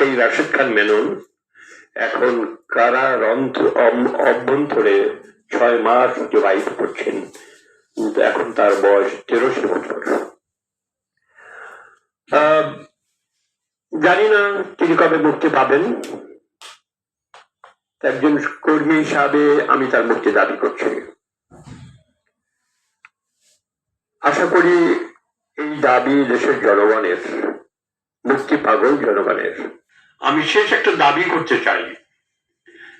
সেই রাশেদ খান মেনন। এখন কারার অন্ত- অম- অভ্যন্তরে ছয় মাস অতিবাহিত করছেন, কিন্তু এখন তার বয়স তেরোশো বছর। জানি না তিনি কবে মুক্তি পাবেন। একজন কর্মী হিসাবে আমি তার মুক্তি দাবি করছি। আশা করি এই দাবি দেশের জনগণের, মুক্তি পাগল জনগণের। আমি শেষ একটা দাবি করতে চাই।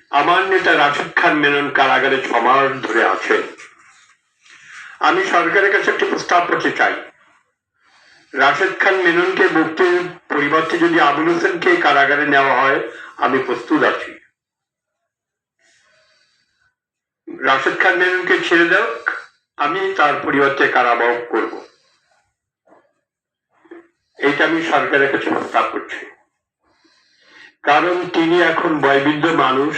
আমার নেতা রাশিদ খান মেনন কারাগারে ছ মাস ধরে আছেন। আমি সরকারের কাছে একটি প্রস্তাব করতে চাই। রাশেদ খান মেননকে মুক্তির পরিবর্তে যদি আবুল হোসেনকে কারাগারে নেওয়া হয়, আমি প্রস্তুত আছি। রাশেদ খান মেননকে ছেড়ে দেও আমি তার পরিবর্তে কারাবাহ করব। এইটা আমি সরকারের কাছে প্রস্তাব করছি। কারণ তিনি এখন বয়বৃদ্ধ মানুষ।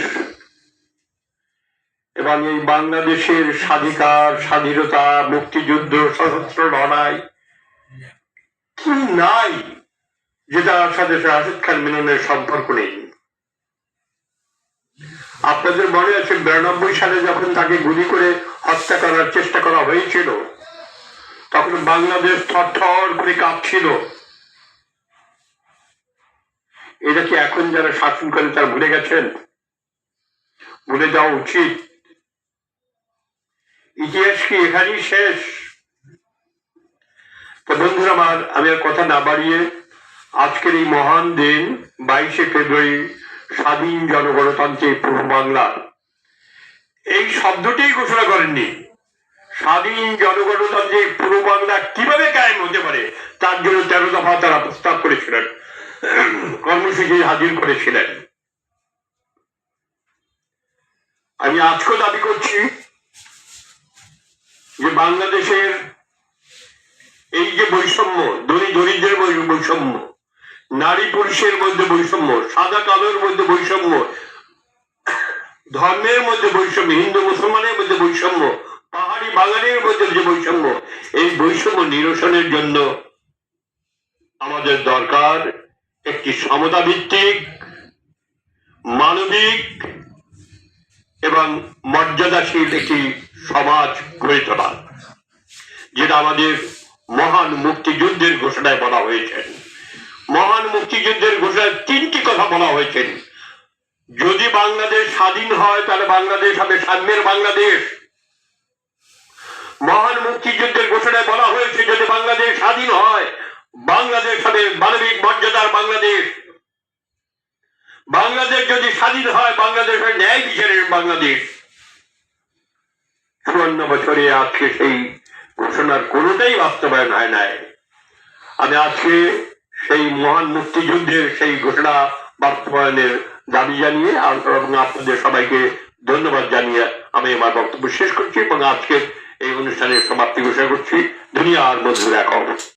এবং এই বাংলাদেশের স্বাধিকার, স্বাধীনতা, মুক্তিযুদ্ধ, সশস্ত্র লড়াই কি নাই যেটা সাথে রাশেদ খান মিলনের সম্পর্ক নেই? আপনাদের মনে আছে বিরানব্বই সালে যখন তাকে গুলি করে হত্যা করার চেষ্টা করা হয়েছিল, তখন বাংলাদেশ থর থর করে কাঁপছিল। এটা কি এখন যারা শাসন করে তারা ভুলে গেছেন? ভুলে যাওয়া উচিত। ইতিহাস কি এখানেই শেষ? তো বন্ধুরা আমার, আমি আর কথা না বাড়িয়ে আজকের এই মহান দিন, বাইশে ফেব্রুয়ারি, স্বাধীন জনগণতান্ত্রিক পূর্ব বাংলা। এই শব্দটাই ঘোষণা করেননি। স্বাধীন জনগণতান্ত্রিক পূর্ব বাংলা কীভাবে কায়েম হতে পারে, তার জন্য তেরো দফা তারা প্রস্তাব করেছিলেন। কর্মসূচি হাজির করেছিলেন। আমি আজকেও দাবি করছি যে বাংলাদেশের এই যে বৈষম্য, ধনী দরিদ্রের বৈষম্য, নারী পুরুষের মধ্যে বৈষম্য, সাদা কালোর মধ্যে বৈষম্য, ধর্মের মধ্যে বৈষম্য, হিন্দু মুসলমানের মধ্যে বৈষম্য, পাহাড়ি বাঙালির মধ্যে যে বৈষম্য, এই বৈষম্য নিরসনের জন্য আমাদের দরকার। একটি সমতা ভিত্তিক, মানবিক এবং মর্যাদাশীল একটি সমাজ গড়ে তোলা, যেটা আমাদের মহান মুক্তিযুদ্ধের ঘোষণায় বলা হয়েছে। মহান মুক্তিযুদ্ধের ঘোষণায় তিনটি কথা বলা হয়েছে। যদি বাংলাদেশ স্বাধীন হয়, তাহলে বাংলাদেশ হবে সাম্যের বাংলাদেশ। মহান মুক্তিযুদ্ধের ঘোষণায় বলা হয়েছে, যদি বাংলাদেশ স্বাধীন হয়, বাংলাদেশ হবে মানবিক বাংলাদেশ যদি স্বাধীন হয় বাংলাদেশ হবে ন্যায় বিচারের বাংলাদেশ। চুয়ান্ন বছরে আজকে সেই ঘোষণার কোনোটাই বাস্তবায়ন হয় নাই। আমি আজকে সেই মহান মুক্তিযুদ্ধের সেই ঘোষণা বাস্তবায়নের দাবি জানিয়ে আর- এবং আপনাদের সবাইকে ধন্যবাদ জানিয়ে আমি আমার বক্তব্য শেষ করছি এবং আজকের এই অনুষ্ঠানের সমাপ্তি ঘোষণা করছি। দুনিয়ার মধ্যে দেখো